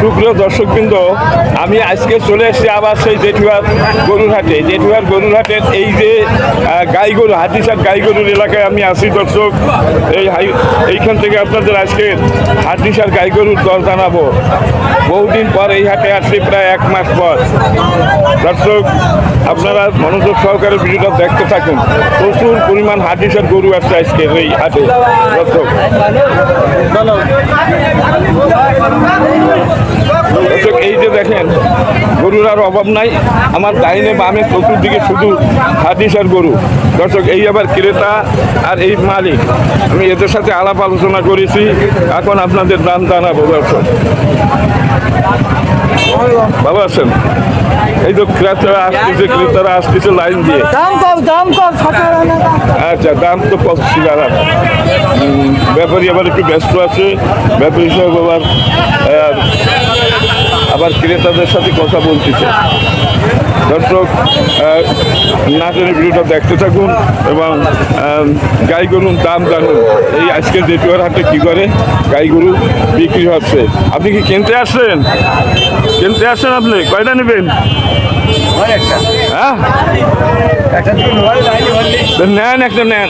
সুপ্রিয় দর্শকবৃন্দ, আমি আজকে চলে এসেছি আবার সেই জেঠুয়ার গরুর হাটে জেঠুয়ার গরুর হাটের এই যে গাই গরু হাতিসার গাই গরুর এলাকায় আমি আসি দর্শক। এই এইখান থেকে আপনাদের আজকে হাতিসার গাই গরুর দর জানাব। বহুদিন পর এই হাটে আসছি, প্রায় এক মাস পর। দর্শক, আপনারা মনোযোগ সহকারে ভিডিওটা দেখতে থাকুন। প্রচুর পরিমাণ হাতিসার গরু আসছে আজকে এই হাটে। দর্শক। এই যে দেখেন, গরুর আর অভাব নাই। আমার ডাইনে বামে চতুর্দিকে শুধু হাদিস আর গরু। দর্শক, এই আবার ক্রেতা আর এই মালিক। আমি এদের সাথে আলাপ আলোচনা করেছি। এখন আপনাদের দাম জানাব, দর্শক। ভালো আছেন এই তো ক্রেতারা আসতেছে ক্রেতারা আসতেছে লাইন দিয়ে। দাম কম দাম কম। আচ্ছা দাম তো পঁচিশ হাজার। ব্যাপারী আবার একটু ব্যস্ত আছে। ব্যাপারী সাহেব আবার আবার ক্রেতাদের সাথে কথা বলতেছে। দর্শক নাচের ভিডিওটা দেখতে থাকুন এবং গাই গরুর দাম জানুন। এই আজকে জেটুয়ার হাটে কী করে গাই গরু বিক্রি হচ্ছে? আপনি কি কিনতে আসছেন? কিনতে আসছেন আপনি? কয়টা নেবেন? হ্যাঁ? নেন, একটা নেন।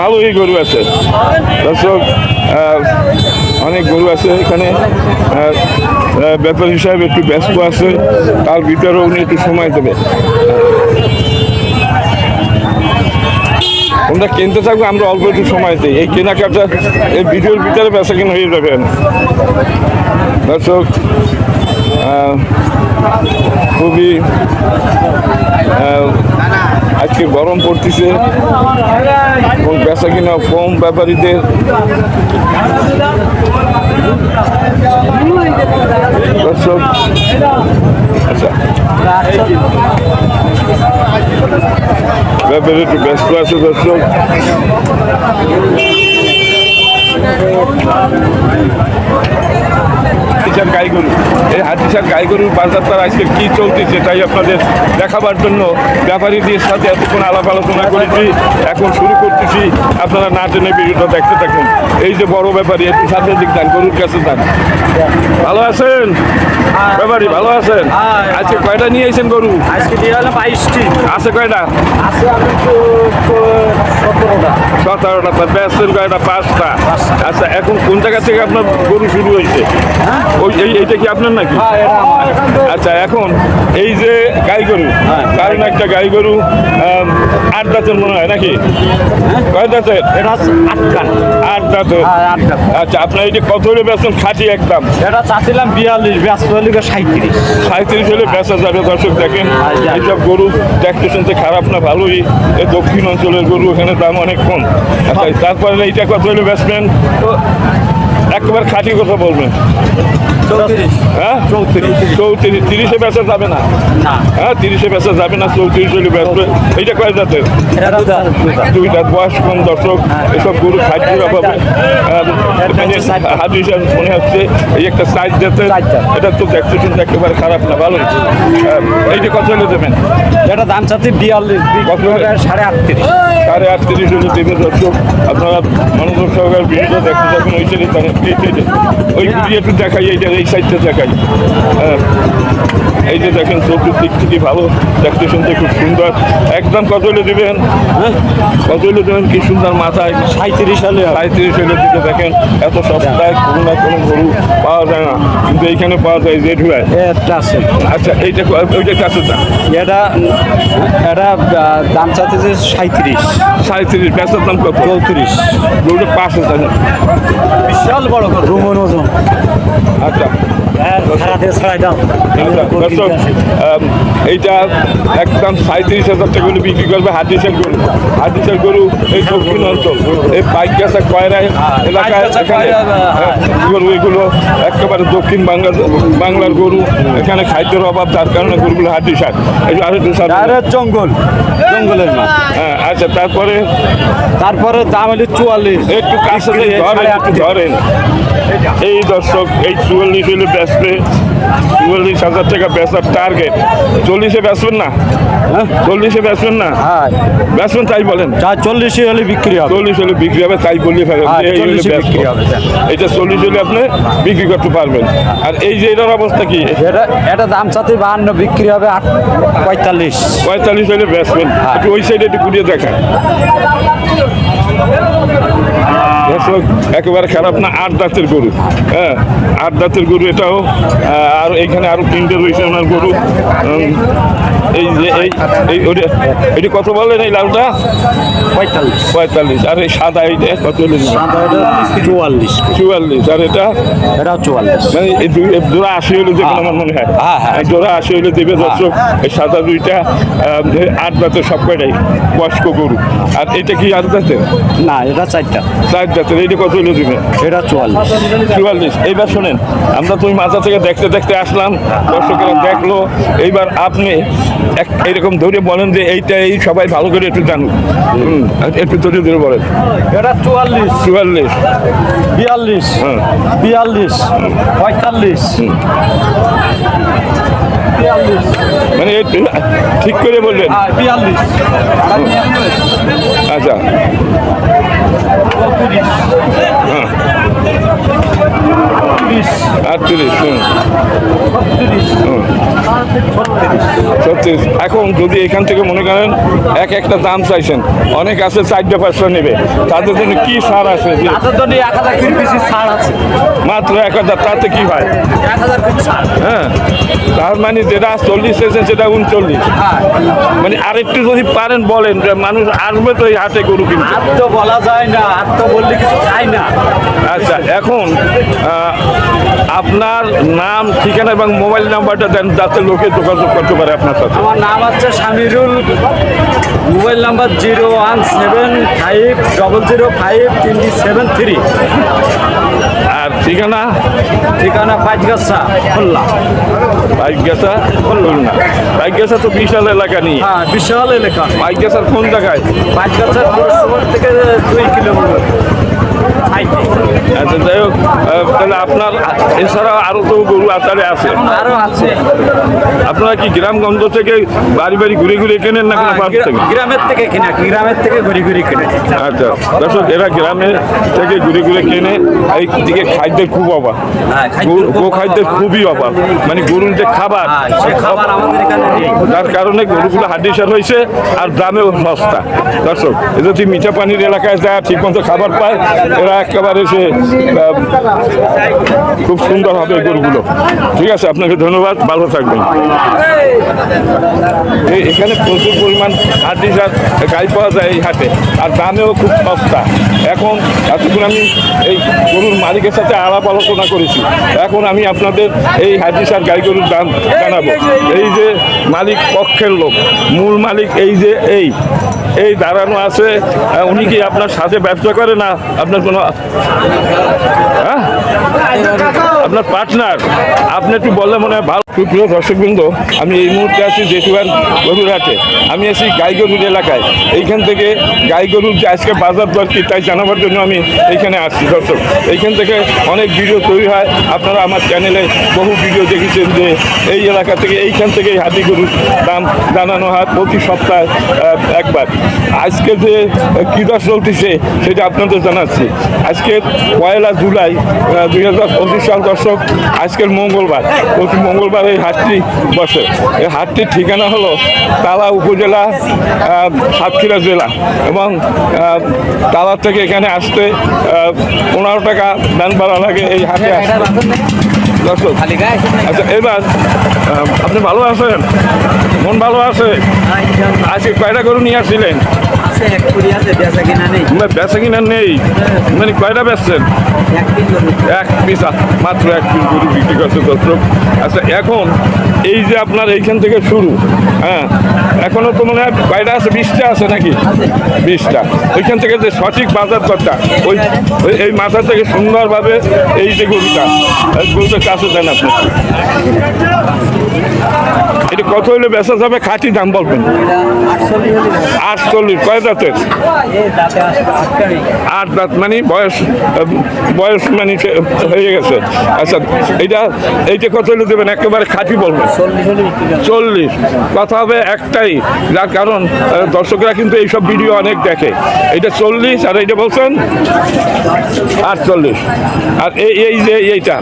ভালোই গরু আছে। দর্শক অনেক গরু আছে এখানে। ব্যাপারী সাহেব একটু ব্যস্ত আছে, তার ভিতরেও উনি একটু সময় দেবে। তোমরা কিনতে থাকবে আমরা অল্প একটু সময় দিই। এই কেনাকাটা, এই ভিডিওর ভিতরে বেচা কিনা হয়ে যাবেন দর্শক খুবই গরম পড়তেছে এবং বেচা কিনা কম ব্যাপারীদের। দর্শক আচ্ছা। ব্যাপারে একটু ব্যস্ত আছে দর্শক। হাতিসার গাই গরু এই হাতিসার গাই গরুর আজকে কি চলতেছে তাই আপনাদের দেখাবার জন্য ব্যাপারীদের সাথে এতক্ষণ আলাপ আলোচনা করেছি এখন শুরু করতেছি। আপনারা না জেনে ভিডিওটা দেখতে থাকুন। এই যে বড় ব্যাপারী একটু সাথে দিক যান গরুর কাছে যান। ভালো আছেন? ব্যাপারী ভালো আছেন? আজকে কয়টা নিয়ে এসেছেন গরু? আজকে দিয়ে হলো বাইশটি। আছে কয়টা? আছে আমি সতেরোটা। সতেরোটা তার ব্যস্তের কয়টা? পাঁচটা। আচ্ছা এখন কোন জায়গা থেকে আপনার গরু শুরু হয়েছে? ওই এই এইটা কি আপনার নাকি? হ্যাঁ আচ্ছা এখন এই যে গাই গরু কারণ একটা গাই গরু আট দাঁতের মনে হয় নাকি? কয় দাঁতের? আট দাঁতের? হ্যাঁ আচ্ছা আপনার এই যে কত হলে বেতন খাঁটি একদম এটা চাচ্ছিলাম বিয়াল্লিশ ব্যস্ত হলে সাঁত্রিশ সাঁত্রিশ হলে বেচা যাবে দর্শক দেখেন। এইসব গরু দেখতে শুনতে খারাপ না ভালোই। এই দক্ষিণ অঞ্চলের গরু এখানে দাম অনেক কম। আচ্ছা তারপরে এইটা কত হলে বেচবেন? একবার খাঁটি কথা বলবেন। হ্যাঁ? চৌত্রিশ। চৌত্রিশ। তিরিশে বেচা যাবে না? হ্যাঁ তিরিশে বেচা যাবে না চৌত্রিশ বেচবে এইটা কয় জাতের? এটা দুধা দুধা দুই দাঁত বয়স কম দর্শক। এসব গরু খাদ্যের অভাবে। হাত হিসাব মনে হচ্ছে এই একটা সাইজ জাতের এটা তো দেখতে শুনতে একেবারে খারাপ না ভালো। এইটা কত হলে দেবেন? এটা দাম চাচ্ছি বিয়াল্লিশ। কত? সাড়ে আটত্রিশ। সাড়ে আটত্রিশ হলে দেবে দর্শক আপনারা মনোযোগ সহকারে ভিডিওটা দেখতে থাকুন ওই সাইডে ওই ভিডিও একটু দেখাই এইটা এই সাইডটা দেখাই। হ্যাঁ। এই যে দেখেন চতুর্দিক থেকে ভালো দেখতে শুনতে খুব সুন্দর। একদম কত হলে দেবেন। হ্যাঁ? কত হলে দেবেন কি সুন্দর মাথায়। সাঁত্রিশ হলে। সাঁত্রিশ হলে দিতে দেখেন এত সস্তায় কোনো না কোনো গরু পাওয়া যায় না। কিন্তু এইখানে পাওয়া যায় হুয়ায় আছে আচ্ছা এইটা ওইটা কাছে দাম এটা এটা দাম চাচ্ছে যে সাঁত্রিশ সাঁত্রিশ বেচার দাম কত? চৌত্রিশ। গরুটা পাঁচ হাজার। বিশাল বড় রুমন ওজন। আচ্ছা। দাও আচ্ছা, এইটা একদম সাঁত্রিশ হাজার টাকা করে বিক্রি করবে হাতিসের গরু। হাতিসের গরু এই দক্ষিণ অঞ্চল এই পাইকাসা কয়রায় এলাকায় এখানে কয়রা, হ্যাঁ। হ্যাঁ, গরু এগুলো একেবারে দক্ষিণ বাংলা বাংলার গরু। এখানে খাদ্যের অভাব যার কারণে গরুগুলো হাতি শাক এই যে আরেকটু জঙ্গল। জঙ্গলের মাছ হ্যাঁ আচ্ছা তারপরে? তারপরে দাম হলো চুয়াল্লিশ। একটু কাছে ধরেন একটু ধরেন। এই দর্শক এই চুয়াল্লিশ হলে বেচবে চুয়াল্লিশ হাজার টাকা বেচার টার্গেট চল্লিশে বেচবেন না? চল্লিশে বেচবেন না? হ্যাঁ। বেচবেন তাই বলেন। চল্লিশে হলে বিক্রি হবে। চল্লিশ হলে বিক্রি হবে তাই বলি ফেলেন। হ্যাঁ, এই হলে 40 এ বেচবো। বিক্রি হবে, হ্যাঁ। এটা চল্লিশ হলে আপনি বিক্রি করতে পারবেন। আর এই যে এটার অবস্থা কি? এটা এটা দাম চাতে বাহান্ন বিক্রি হবে আট পঁয়তাল্লিশ। পঁয়তাল্লিশ হলে বেচবেন ওই সাইডে একটু ঘুরিয়ে দেখা দর্শক একেবারে খারাপ না আট দাঁতের গরু। হ্যাঁ আট দাঁতের গরু এটাও আর এখানে আরও তিনটে রয়েছে ওনার গরু। এই যে এই এই এটি কত বললেন এই লালটা পঁয়তাল্লিশ। পঁয়তাল্লিশ। আর এই সাদা এইটা কত চুয়াল্লিশ। চুয়াল্লিশ। আর এটা? এটাও চুয়াল্লিশ। মানে এই জোড়া আশি হলে দেবেন হ্যাঁ। আমার মনে হয়। হ্যাঁ, হ্যাঁ। জোড়া আশি হলে দেবে দর্শক এই সাদা দুইটা আট দাঁতের সব কয়টাই বয়স্ক গরু। আর এটা কি আট দাঁতের? না এটা চারটা। চার দাঁতের এইটা কত হলে দেবে এটা চুয়াল্লিশ। চুয়াল্লিশ। এইবার শোনেন আমরা তুমি মাথা থেকে দেখতে দেখতে আসলাম দর্শকেরা দেখল। এইবার আপনি এক এরকম ধরে বলেন যে এইটা এই সবাই ভালো করে একটু জানুক। হুম, একটু ধরে ধরে বলেন। এটা চুয়াল্লিশ। চুয়াল্লিশ। বিয়াল্লিশ। হ্যাঁ। বিয়াল্লিশ। পঁয়তাল্লিশ। মানে ঠিক করে বললেন। হ্যাঁ বিয়াল্লিশ। আচ্ছা। হ্যাঁ আটত্রিশ। ছত্রিশ। এখন যদি এখান থেকে মনে করেন এক একটা দাম চাইছেন অনেক আছে চারটে পাঁচটা নেবে। তাদের জন্য কি সার আছে? মাত্র এক হাজার তাতে কি হয়? হ্যাঁ। তার মানে যেটা চল্লিশ এসে সেটা উনচল্লিশ। হ্যাঁ। মানে আরেকটু যদি পারেন বলেন যে মানুষ আসবে তো এই হাটে গরু কিনতে। তো বলা যায় না আর তো বললে কিছু না। আচ্ছা এখন আপনার নাম ঠিকানা এবং মোবাইল নাম্বারটা দেন যাতে লোকে যোগাযোগ করতে পারে আপনার সাথে। আমার নাম হচ্ছে Samirul mobile number zero one seven five double zero five তিনটি সেভেন থ্রি। আর ঠিকানা? ঠিকানা পাঁচগাছা খুলনা। বাইক গেছা খুলনা। বাইক গেছা তো বিশাল এলাকা নিয়ে। হ্যাঁ বিশাল এলাকা। বাইক গেছার কোন জায়গায়? পৌরসভা থেকে দুই কিলোমিটার। আচ্ছা যাই হোক তাহলে আপনার এছাড়াও আরও তো গরু আচারে আছে। আরও আছে। আপনারা কি গ্রামগঞ্জ থেকে বাড়ি বাড়ি ঘুরে ঘুরে কেনেন না কোনো হ্যাঁ, থেকে? গ্রামের থেকে কিনা গ্রামের থেকে ঘুরি ঘুরি কিনে আচ্ছা দর্শক এরা গ্রামে থেকে ঘুরে ঘুরে কেনে এই দিকে খাদ্যের খুব অভাব। হ্যাঁ, গো খাদ্যের খুবই অভাব। মানে গরুর যে খাবার হ্যাঁ, সে খাবার আমাদের এখানে নেই। যার কারণে গরুগুলো হাড্ডিসার হয়েছে আর দামেও সস্তা। দর্শক যদি মিঠা পানির এলাকায় যায় ঠিক মতো খাবার পায় এরা একেবারে সে খুব সুন্দর হবে গরুগুলো। ঠিক আছে, আপনাকে ধন্যবাদ, ভালো থাকবেন। এখানে প্রচুর পরিমাণ হাড্ডিসার গাই পাওয়া যায় এই হাটে, আর দামেও খুব সস্তা। এখন, এতক্ষণ আমি এই গরুর মালিকের সাথে আলাপ আলোচনা করেছি। এখন আমি আপনাদের এই হাড্ডিসার গাই গরুর দাম জানাব। এই যে মালিক পক্ষের লোক, মূল মালিক এই যে এই এই দাঁড়ানো আছে উনি কি আপনার সাথে ব্যবসা করে না আপনার কোনো হ্যাঁ? আপনার পার্টনার আপনি একটু বললে মনে হয় ভালো। সুপ্রিয় দর্শকবৃন্দ, আমি এই মুহূর্তে আছি জেঠুয়ার গরুরহাটে আমি আছি গাই গরুর এলাকায়। এইখান থেকে গাই গরুর যে আজকে বাজার দর কি তাই জানাবার জন্য আমি এইখানে আসছি। দর্শক, এইখান থেকে অনেক ভিডিও তৈরি হয়। আপনারা আমার চ্যানেলে বহু ভিডিও দেখেছেন যে এই এলাকা থেকে এইখান থেকে হাতি গরুর দাম জানানো হয় প্রতি সপ্তাহে একবার। আজকে যে কী চলতেছে, সেটা আপনাদের জানাচ্ছি। আজকে পয়লা জুলাই দুই হাজার পঁচিশ সাল দর্শক আজকের মঙ্গলবার। প্রতি মঙ্গলবার এই হাটটি বসে। এই হাটটির ঠিকানা হলো তালা উপজেলা সাতক্ষীরা জেলা এবং তালা থেকে এখানে আসতে পনেরো টাকা দান ভাড়া লাগে এই হাটে দর্শক আচ্ছা এবার আপনি ভালো আছেন? মন ভালো আছে? আজকে কয়টা গরু নিয়ে আসছিলেন? বেচা কিনা নেই। মানে বেচা কিনা নেই। মানে কয়টা বেচছেন? এক পিস মাত্র এক পিস গরু বিক্রি করছে দর্শক। আচ্ছা এখন এই যে আপনার এইখান থেকে শুরু হ্যাঁ এখনও তো মনে হয় কয়টা আছে বিশটা আছে নাকি? বিশটা। ওইখান থেকে যে সঠিক বাজার দরটা ওই ওই- এই মাথা থেকে সুন্দরভাবে এই যে গরুটা গরুটা চাষে দেন আপনি। এটা কত হলে বেচা যাবে? খাঁটি দাম বলবেন। আটচল্লিশ কয় দাঁতের? আট দাঁত মানে বয়স বয়স মানে হয়ে গেছে। আচ্ছা এইটা এইটা কত হলে দেবেন? একেবারে খাঁটি বলবেন চল্লিশ। কথা হবে একটাই। যার কারণ দর্শকরা কিন্তু এইসব ভিডিও অনেক দেখে। এটা চল্লিশ আর এইটা বলছেন? আটচল্লিশ। আর এই এই যে এইটা।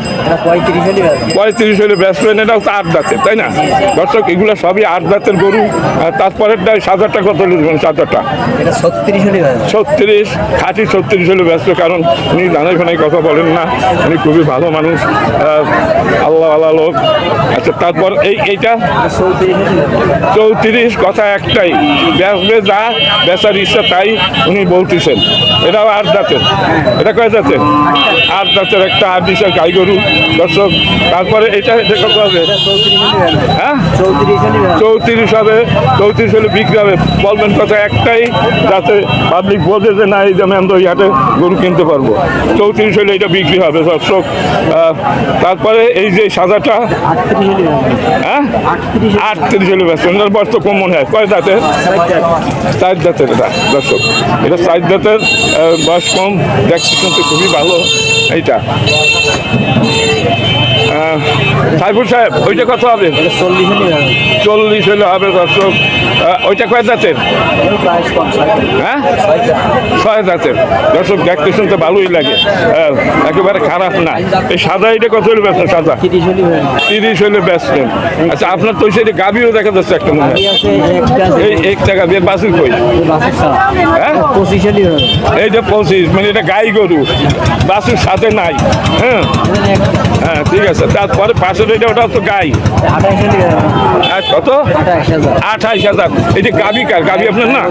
পঁয়ত্রিশ হলে ব্যাটসম্যান এটাও তো আট দাঁতের তাই না? দর্শক এগুলো সবই আট দাঁতের গরু। আর তারপরেরটা সাজারটা কত হলে দেবেন? সাজারটা এটা ছত্রিশ ছত্রিশ খাঁটি ছত্রিশ হলে ব্যস্ত কারণ উনি জানাই ফানাই কথা বলেন না। উনি খুবই ভালো মানুষ। আল্লাহ আল্লাহ লোক। আচ্ছা তারপর এই এইটা? চৌত্রিশ কথা একটাই। বেচবে যা, বেচার ইচ্ছা তাই উনি বলতেছেন। এটাও আট দাঁতের এটা কয় দাঁতের আট দাঁতের একটা আট দিশের গাই গরু। দর্শক, তারপরে এটা কত হবে? হ্যাঁ? চৌত্রিশ হবে। চৌত্রিশ হলে বিক্রি হবে। বলবেন কথা একটাই, যাতে পাবলিক বোঝে যে, না, এই দামে আমরা ইয়াতে গরু কিনতে পারব। চৌত্রিশ হলে এটা বিক্রি হবে দর্শক তারপরে এই যে সাদাটা আটত্রিশ হ্যাঁ? আটত্রিশ আটত্রিশ হলে ব্যস্ত, ওনার বয়স তো কম মনে হয়, কয় দাঁতের? চার দাঁতের, এটা, দর্শক, এটা চার দাঁতের বয়স কম, দেখতে শুনতে খুবই ভালো, এইটা। সাইফুল সাহেব ওইটা কত হবে? চল্লিশ হলে হবে। দর্শক। ওইটা কয় দাঁতের হ্যাঁ? ছয় দাঁতের দর্শক দেখতে শুনতে ভালোই লাগে। একেবারে খারাপ না। এই সাদা এটা কত হলে ব্যস্ত সাদা? তিরিশ হলে ব্যস্ত আচ্ছা আপনার তো সেই গাবিও দেখা যাচ্ছে একটা মনে এই একটা দিয়ে বাসির কই? হ্যাঁ? যে পঁচিশ মানে এটা গাই গরু। বাসুর সাথে নাই। হ্যাঁ? হ্যাঁ ঠিক আছে। তারপরে পাশের এটা ওটা তো গাই। আর কত? আঠাইশ হাজার। এই যে গাবি কার? গাবি আপনার না?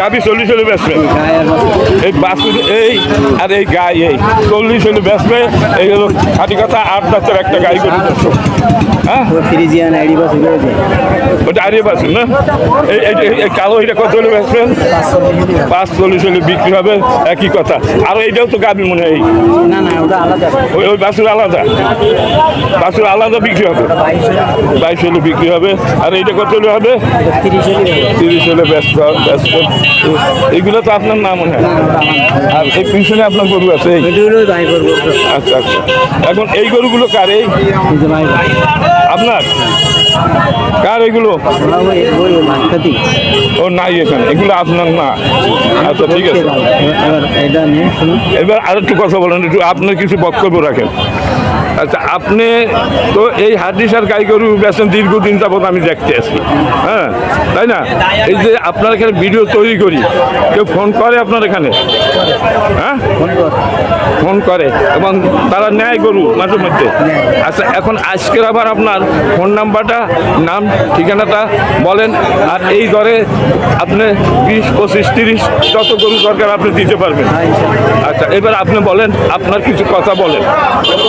গাবি চল্লিশ হলে বেচবে। গায়ের বাসে এই বাসুর এই আর এই গাই এই চল্লিশ হলে বেচবে। এই হলো খাটি কথা আট দাঁতের একটা গাই দর্শক হ্যাঁ? ওটা না? এই কালো এটা কত হলে বেচবেন পাঁচশো হলে আছে পাঁচ চল্লিশ হলে বিক্রি হবে। একই কথা। আর এইটাও তো গাবি মনে হয়। না না ওটা আলাদা। ওই ওই আলাদা। বাছুর আলাদা বিক্রি হবে। বাইশ হলে বিক্রি হবে। আর এইটা কত হলে হবে? তিরিশ হলে ব্যস্ত ব্যস্ত এগুলো তো আপনার নাম মনে হয়। আর এই পিছনে আপনার গরু আছে আচ্ছা আচ্ছা। এখন এই গরুগুলো কার এই? আপনার? কার এগুলো? ও নাই এখানে। এগুলো আপনার না আচ্ছা ঠিক আছে। এবার আর একটু কথা বলেন একটু আপনার কিছু বক্তব্য রাখেন। আচ্ছা আপনি তো এই হাড্ডিসার গাই গরু বেছেন দীর্ঘদিন যাবত আমি দেখতে আছি। হ্যাঁ তাই না? এই যে আপনার এখানে ভিডিও তৈরি করি, কেউ ফোন করে আপনার এখানে? হ্যাঁ? ফোন করে, এবং তারা নেয় গরু মাঝে মধ্যে। আচ্ছা এখন আজকের আবার আপনার ফোন নাম্বারটা, নাম, ঠিকানাটা বলেন, আর এই দরে আপনি বিশ, পঁচিশ, তিরিশ, যত গরু দরকার আপনি দিতে পারবেন। আচ্ছা এবার আপনি বলেন, আপনার কিছু কথা বলেন।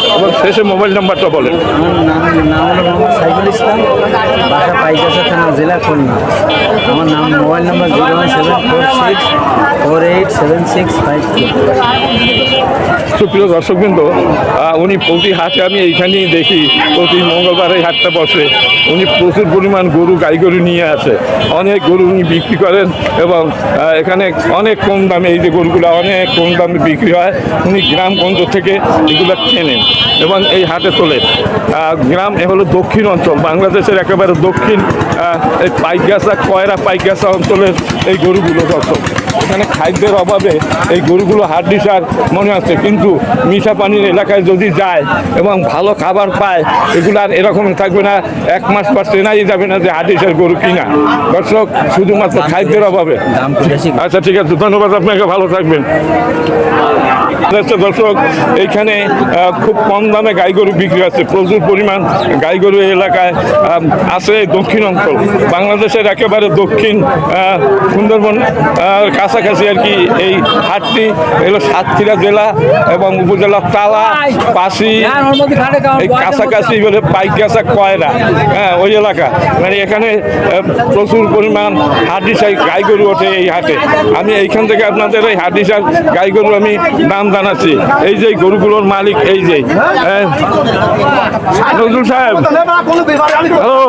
এবং শেষে মোবাইল নাম্বারটা বলেন। আমার নাম নাম হলো মোহাম্মদ সাইফুল ইসলাম বাসা পাইকাসা থানা জেলা খুলনা। আমার নাম mobile number zero one seven four six four eight seven six five সুপ্রিয় দর্শকবৃন্দ উনি প্রতি হাটে আমি এইখানেই দেখি প্রতি মঙ্গলবার এই হাটটা বসে। উনি প্রচুর পরিমাণ গরু গাই গরু নিয়ে আসে। অনেক গরু উনি বিক্রি করেন এবং এখানে অনেক কম দামে এই যে গরুগুলো অনেক কম দামে বিক্রি হয়। উনি গ্রামগঞ্জ থেকে এগুলো কেনেন এবং এই হাটে আহ, গ্রাম এ হলো দক্ষিণ অঞ্চল। বাংলাদেশের একেবারে দক্ষিণ এই পাইগাছা কয়রা পাইগাছা অঞ্চলের এই গরুগুলো দর্শক। এখানে খাদ্যের অভাবে এই গরুগুলো হাড্ডি সার মনে হচ্ছে কিন্তু মিঠা পানির এলাকায় যদি যায় এবং ভালো খাবার পায় এগুলো আর এরকম থাকবে না এক মাস পর চেনাই যাবে না যে হাড্ডি সার গরু কিনা। দর্শক শুধুমাত্র খাদ্যের অভাবে। আচ্ছা ঠিক আছে। ধন্যবাদ আপনাকে ভালো থাকবেন। দর্শক, এইখানে খুব কম দামে গাই গরু বিক্রি আছে প্রচুর পরিমাণ গাই গরু এলাকায় আছে দক্ষিণ অঞ্চল। বাংলাদেশের একেবারে দক্ষিণ সুন্দরবন কাছাকাছি আর কি এই হাটটি। এগুলো সাতক্ষীরা জেলা এবং উপজেলা তালা, পাশি, এই কাছাকাছি বলে পাইকাছা কয়রা হ্যাঁ ওই এলাকা। মানে এখানে প্রচুর পরিমাণ হাড্ডিসাই গাই গরু ওঠে এই হাটে। আমি এইখান থেকে আপনাদের এই হাড্ডিসার গাই গরু আমি না নাম জানাচ্ছি। এই যে গরুগুলোর মালিক, এই যে। নজরুল সাহেব। হ্যালো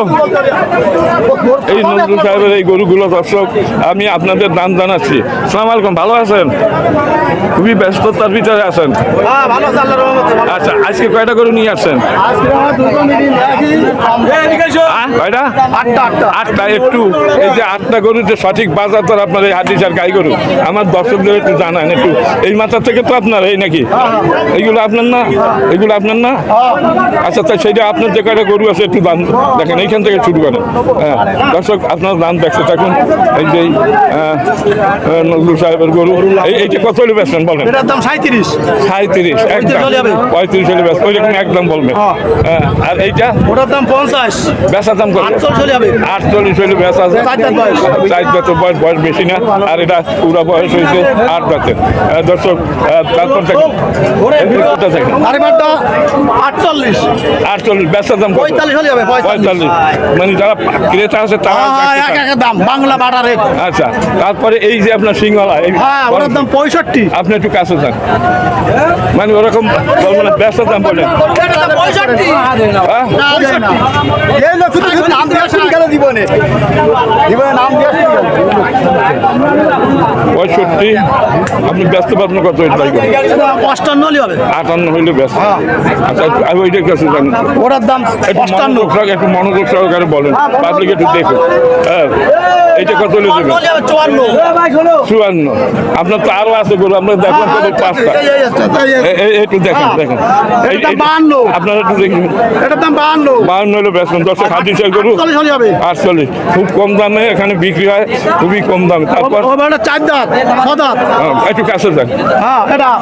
এই নজরুল সাহেবের এই গরুগুলো দর্শক, আমি আপনাদের দাম জানাচ্ছি। সালাম আলাইকুম, ভালো আছেন? খুবই ব্যস্ততার ভিতরে আছেন। আচ্ছা আজকে কয়টা গরু নিয়ে আসছেন? কয়টা? আটটা, একটু। এই যে আটটা গরুর যে সঠিক বাজার দর আপনার এই হাতিসার গাই গরু, আমার দর্শকদের একটু জানান একটু। এই মাথা থেকে তো আপনার এই নাকি? এইগুলো আপনার না? এগুলো আপনার না? আচ্ছা তাই সেইটা আপনার যে কয়টা গরু আছে একটু দাম দেখেন এইখান থেকে শুরু করেন। হ্যাঁ দর্শক আপনার দাম দেখতে থাকুন। এই যে নজরুল সাহেবের গরু এই এইটা কত হলে বেচবেন বলেন? সাঁত্রিশ সাঁত্রিশ একদম। পঁয়ত্রিশ হলে বেচ ওইরকম একদম বলবেন হ্যাঁ, আর এইটা? ওটার দাম পঞ্চাশ। বেচা দাম কত? আটচল্লিশ হলে বেচ আছে চার বয়স। বছর বয়স বয়স বেশি না। আর এটা পুরা বয়স হয়েছে আট বছর দর্শক আরেকবারটা আটচল্লিশ। আটচল্লিশ দাম পঁয়তাল্লিশ যাবে পঁয়তাল্লিশ। মানে যারা ক্রেতা আছে তারা হ্যাঁ হ্যাঁ এক এক দাম বাংলা বাটা রেট। আচ্ছা তারপরে এই যে আপনার সিংহলা হ্যাঁ ওটার দাম পঁয়ষট্টি। আপনি একটু কাছে যান। মানে ওরকম ব্যবসার দাম বলেন পঁয়ষট্টি। আপনি ব্যস্ত পাবেন কত এটা? অষ্টান্ন হলে হবে। আটান্ন হইলে ব্যস্ত আচ্ছা আমি ওইটার কাছে জানি। ওটার দাম অষ্টান্ন মনোযোগ একটু মনোযোগ সহকারে বলেন। পাবলিক একটু দেখুন। হ্যাঁ এইটা কত হলে দেবেন? চুয়ান্ন। আপনার তো আরও আছে গরু আপনার দেখুন কত পাঁচটা। একটু হ্যাঁ। দেখেন। বাহান্ন। আপনারা একটু দেখুন। এটার দাম বাহান্ন। বাহান্ন হলে বেচবেন দশটা হাদিসের গরু। আটচল্লিশ হলে হবে। আটচল্লিশ। খুব কম দামে এখানে বিক্রি হয় খুবই কম দামে। তারপর চার দাঁত ছ দাঁত। হ্যাঁ, একটু কাছে যান। হ্যাঁ এটা?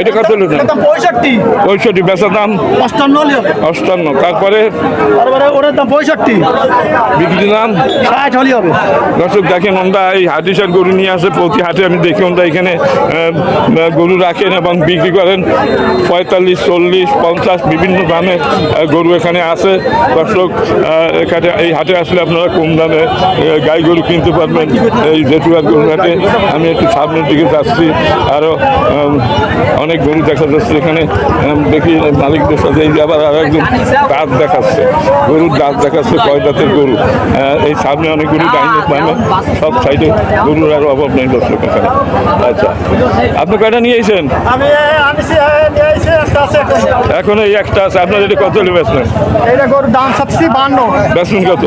এটা কত দাম এটার দাম পঁয়ষট্টি। পঁয়ষট্টি বেচার দাম? অষ্টান্ন হলে হবে। অষ্টান্ন। তারপরে? তারপরে দাম পঁয়ষট্টি। বিক্রি দাম? ষাট হলে হবে। দর্শক দেখেন আমরা এই হাটিসার গরু নিয়ে আসে প্রতি হাটে আমি দেখি আমরা এখানে গরু রাখেন এবং বিক্রি করেন। পঁয়তাল্লিশ চল্লিশ পঞ্চাশ বিভিন্ন দামে গরু এখানে আছে দর্শক এখানে এই হাটে আসলে আপনারা কম দামে গাই গরু কিনতে পারবেন। এই জেঠুয়ার গরু হাটে। আমি একটু সামনের দিকে যাচ্ছি আরও অনেক গরু দেখা যাচ্ছে এখানে দেখি মালিকদের সাথে এই যে আবার আর একজন দাঁত দেখাচ্ছে গরুর দাঁত দেখাচ্ছে কয় দাঁতের গরু। এই সামনে অনেক গরু ডাইনে বামে সব সাইডে গরুর আর অভাব নেই দর্শক এখানে। আচ্ছা আপনি কয়টা নিয়ে এসেছেন? এখন এই একটা আছে আপনার এটা কত হলে বেচলেন দাম চাচ্ছি বান্ন। বেচলেন কত?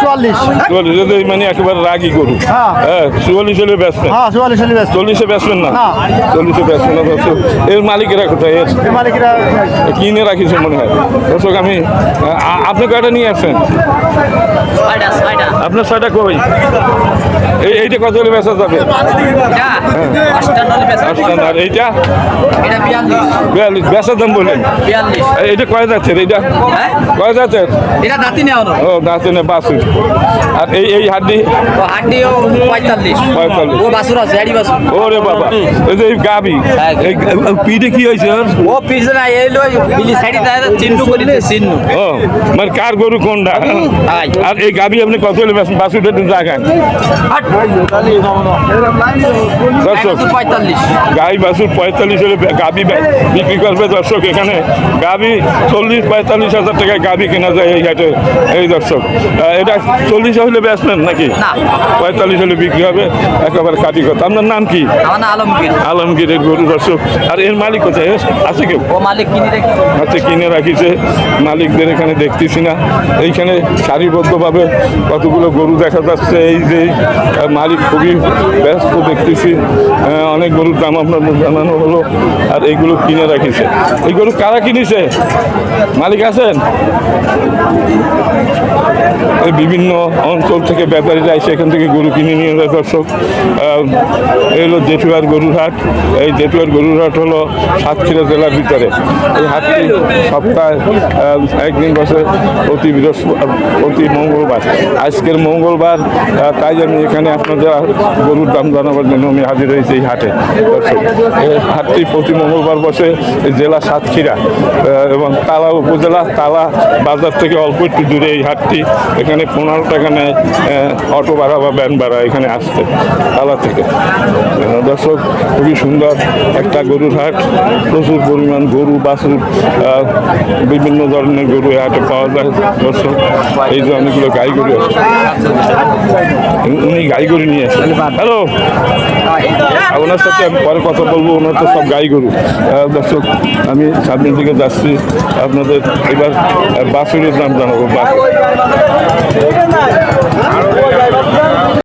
চুয়াল্লিশ। চুয়াল্লিশ মানে একেবারে রাগি গরু। হ্যাঁ। হ্যাঁ চুয়াল্লিশ হলে বেচলেন হ্যাঁ চুয়াল্লিশ চল্লিশে বেচবেন না? না। চল্লিশে বেচবেন না দর্শক এর মালিকেরা কোথায়? এর মালিকরা কিনে রাখিছে মনে হয়। দর্শক আমি আপনি কয়টা নিয়ে আসছেন? আপনার ছয়টা কই? এই এইটা কত হলে বেচা যাবে? আর এইটা? বিয়াল্লিশ। বেচার দাম বলেন। এই- এইটা কয় যাচ্ছের এইটা? কয় এটা দাঁতি নেওয়া ও দাঁতে না বাসুর আর এই এই হাড্ডি? তো হাড্ডিও পঁয়তাল্লিশ। পঁয়তাল্লিশ। ও বাসুর আছে ওরে বাবা এই যে গাবি হ্যাঁ। পিঠে কি হয়েছে? ও পিছনে না এই লই বিলি সাইডে দাঁড়া চিন্নু করে দিতে চিন্নু। ও মানে কার গরু কোনটা। আর এই গাবি আপনি কত হলে বেচেন বাসুরটা একটু জাগান দর্শক গাই বাছুর পঁয়তাল্লিশ। হলে গাবি বিক্রি করবে দর্শক এখানে। গাবি চল্লিশ পঁয়তাল্লিশ হাজার টাকায় গাবি কেনা যায় এই হাটে এই দর্শক এটা চল্লিশ হলে বেচবেন নাকি। পঁয়তাল্লিশ হলে বিক্রি হবে একেবারে কাটি কথা। আপনার নাম কি? আমার আলমগীর। আলমগীরের গরু দর্শক। আর এর মালিক কোথায়? আছে কেউ? ও মালিক কিনে হাতে কিনে রাখিছে। মালিকদের এখানে দেখতেছি না। এইখানে সারিবদ্ধভাবে কতগুলো গরু দেখা যাচ্ছে। এই যে মালিক খুবই ব্যস্ত দেখতেছি। অনেক গরুর দাম আপনার জানানো হলো। আর এইগুলো কিনে রাখিছে। এই গরু কারা কিনেছে? মালিক আছেন? এই বিভিন্ন অঞ্চল থেকে ব্যাপারীরা এসে এখান থেকে গরু কিনে নিয়ে যায় দর্শক। এই হলো জেঠুয়ার গরুর হাট। এই জেঠুয়ার গরুর হাট হলো সাতক্ষীরা জেলার ভিতরে। এই হাটটি সপ্তাহে একদিন বসে প্রতি বৃহস্পতি প্রতি মঙ্গলবার। আজকের মঙ্গলবার তাই আমি এখানে আপনাদের গরুর দাম জানাবার জন্য আমি হাজির হয়েছি এই হাটে। এই হাটটি প্রতি মঙ্গলবার বসে জেলা সাতক্ষীরা এবং তালা উপজেলা, তালা বাজার থেকে অল্প একটু দূরে এই হাটটি। এখানে পনেরো টাকা নেয় অটো ভাড়া বা ভ্যান ভাড়া এখানে আসতে তালা থেকে। দর্শক, খুবই সুন্দর একটা গরুর হাট প্রচুর পরিমাণ গরু, বাছুর বিভিন্ন ধরনের গরু হাটে পাওয়া যায় দর্শক। এই যে অনেকগুলো গাই গরু আছে। উনি গাই গরু নিয়ে আসেন হ্যালো ওনার সাথে আমি পরে কথা বলব। ওনার তো সব গাই গরু। দর্শক, আমি সামনের দিকে যাচ্ছি। আপনাদের এবার বাছুরের দাম জানাব। বাছুর।